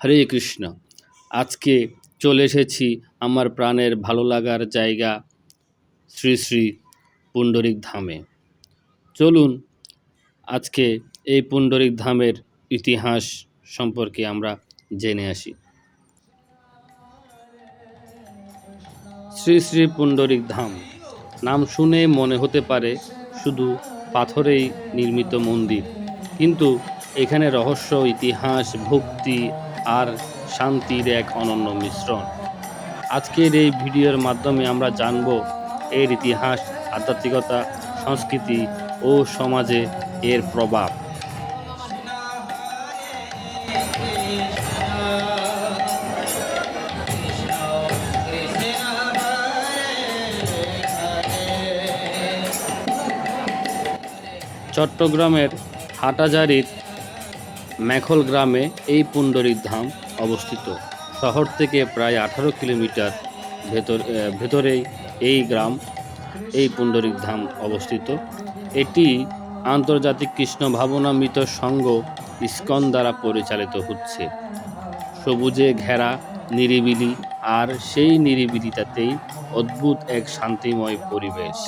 হরে কৃষ্ণ। আজকে চলে এসেছি আমার প্রাণের ভালো লাগার জায়গা শ্রী শ্রী পুণ্ডরিক ধামে। চলুন আজকে এই পুণ্ডরিক ধামের ইতিহাস সম্পর্কে আমরা জেনে আসি। শ্রী শ্রী পুণ্ডরিক ধাম। নাম শুনে মনে হতে পারে শুধু পাথরেই নির্মিত মন্দির, কিন্তু এখানে রহস্য, ইতিহাস, ভক্তি আর শান্তির এক অনন্য মিশ্রণ। আজকের এই ভিডিওর মাধ্যমে আমরা জানব এর ইতিহাস, আধ্যাত্মিকতা, সংস্কৃতি ও সমাজে এর প্রভাব। চট্টগ্রামের হাটাজারির মেখল গ্রামে এই পুণ্ডরিক ধাম অবস্থিত। শহর থেকে প্রায় আঠারো কিলোমিটার ভেতর ভেতরেই এই গ্রাম, এই পুণ্ডরিক ধাম অবস্থিত। এটি আন্তর্জাতিক কৃষ্ণ ভাবনামৃত সংঘ ইস্কন দ্বারা পরিচালিত হচ্ছে। সবুজে ঘেরা, নিরিবিলি, আর সেই নিরিবিলিটাতেই অদ্ভুত এক শান্তিময় পরিবেশ।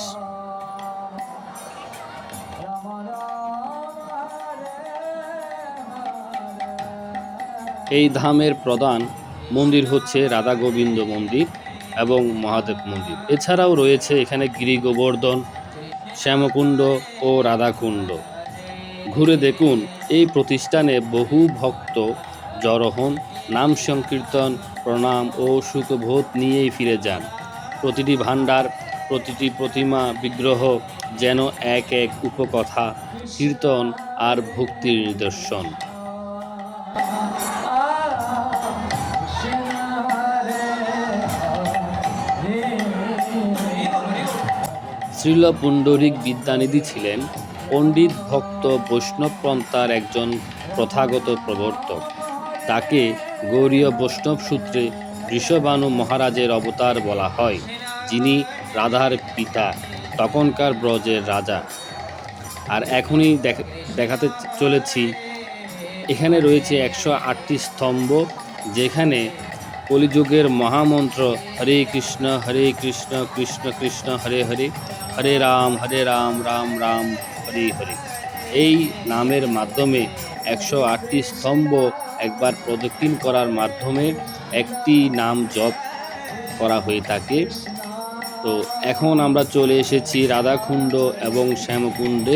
এই ধামের প্রধান মন্দির হচ্ছে রাধা গোবিন্দ মন্দির এবং মহাদেব মন্দির। এছাড়াও রয়েছে এখানে গিরি গোবর্ধন, শ্যামকুণ্ড ও রাধাকুণ্ড। ঘুরে দেখুন, এই প্রতিষ্ঠানে বহু ভক্ত জড়ো হন, নাম সংকীর্তন, প্রণাম ও সুখবোধ নিয়েই ফিরে যান। প্রতিটি ভাণ্ডার, প্রতিটি প্রতিমা বিগ্রহ যেন এক এক উপকথা, কীর্তন আর ভক্তির নিদর্শন। শ্রীল পুণ্ডরিক বিদ্যানিধি ছিলেন পণ্ডিত ভক্ত বৈষ্ণব পন্থার একজন প্রথাগত প্রবর্তক। তাকে গৌরীয় বৈষ্ণব সূত্রে বৃষভানু মহারাজের অবতার বলা হয়, যিনি রাধার পিতা, তখনকার ব্রজের রাজা। আর এখনই দেখাতে চলেছি, এখানে রয়েছে একশো আটটি স্তম্ভ, যেখানে কলিযুগের মহামন্ত্র, হরে কৃষ্ণ হরে কৃষ্ণ কৃষ্ণ কৃষ্ণ, হরে হরে হরে রাম হরে রাম রাম রাম, হরি হরি। এই নামের মাধ্যমে একশো আটটি স্তম্ভ একবার প্রদক্ষিণ করার মাধ্যমে একটি নাম জপ করা হয়ে থাকে। তো এখন আমরা চলে এসেছি রাধাকুণ্ড এবং শ্যামকুণ্ডে।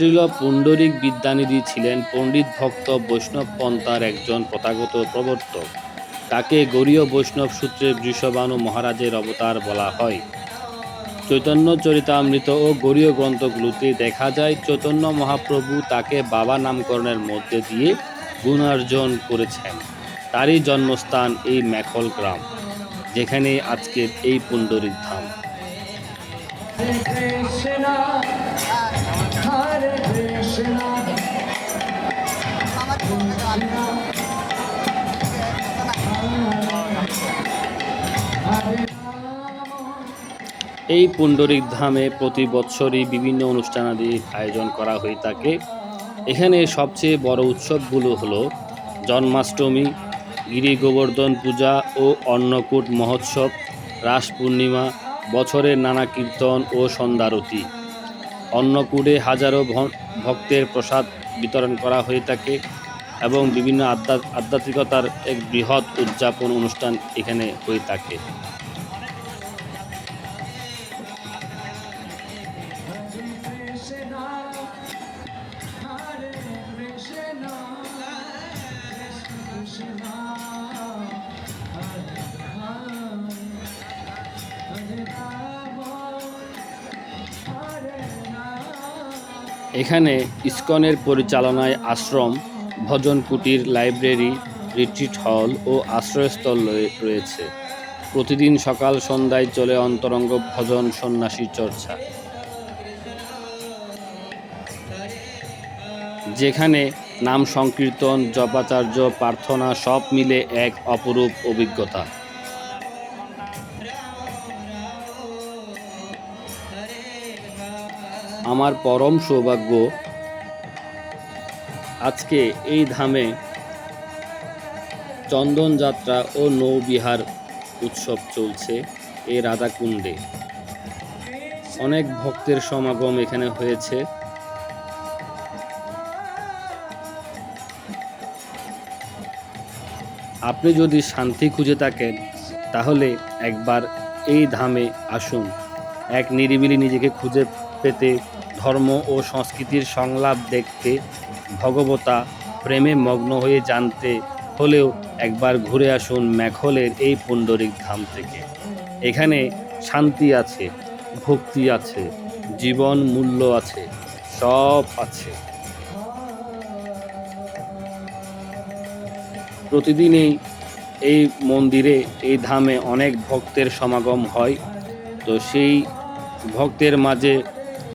শ্রীল পুণ্ডরিক বিদ্যানিধি ছিলেন পণ্ডিত ভক্ত বৈষ্ণব পন্থার একজন প্রথাগত প্রবর্তক। তাকে গৌরীয় বৈষ্ণব সূত্রে বৃষভানু মহারাজের অবতার বলা হয়। চৈতন্য চরিতামৃত ও গৌরীয় গ্রন্থগুলোতে দেখা যায়, চৈতন্য মহাপ্রভু তাকে বাবা নামকরণের মধ্যে দিয়ে গুণার্জন করেছেন। তারই জন্মস্থান এই মেখল গ্রাম যেখানে আজকের এই পুণ্ডরিক ধাম। এই পুণ্ডরিক ধামে প্রতি বৎসরই বিভিন্ন অনুষ্ঠানাদি আয়োজন করা হয়ে থাকে। এখানে সবচেয়ে বড় উৎসবগুলো হলো জন্মাষ্টমী, গিরি গোবর্ধন পূজা ও অন্নকূট মহোৎসব, রাস পূর্ণিমা, বছরের নানা কীর্তন ও সন্ধ্যারতি। অন্নকূটে হাজারো ভক্তের প্রসাদ বিতরণ করা হয়ে থাকে। এবং বিভিন্ন আধ্যা- আধ্যাত্মিকতার এক বৃহৎ উদযাপন অনুষ্ঠান এখানে হয়ে থাকে. এখানে ইস্কনের পরিচালনায় আশ্রম ভজন কুটির লাইব্রেরি, রিট্রিট হল ও আশ্রয়স্থল রয়ে- রয়েছে। প্রতিদিন সকাল সন্ধ্যায় চলে অন্তরঙ্গ ভজন সন্ন্যাসী চর্চা। যেখানে নাম সংকীর্তন, জপাচার্য, প্রার্থনা সব মিলে এক অপরূপ অভিজ্ঞতা। আমার পরম সৌভাগ্য আজকে এই ধামে চন্দন যাত্রা ও নৌবিহার উৎসব চলছে এই রাধাকুণ্ডে। অনেক ভক্তের সমাগম এখানে হয়েছে। আপনি যদি শান্তি খুঁজে থাকেন, তাহলে একবার এই ধামে আসুন। এক নিরিবিলি নিজেকে খুঁজে পেতে ধর্ম ও সংস্কৃতির সংলাপ দেখতে ভগবতা প্রেমে মগ্ন হয়ে জানতে হলেও একবার ঘুরে আসুন ম্যাখলের এই পুণ্ডরিক ধাম থেকে। এখানে শান্তি আছে, ভক্তি আছে, জীবন মূল্য আছে, সব আছে। প্রতিদিনই এই মন্দিরে, এই ধামে অনেক ভক্তের সমাগম হয়। তো সেই ভক্তের মাঝে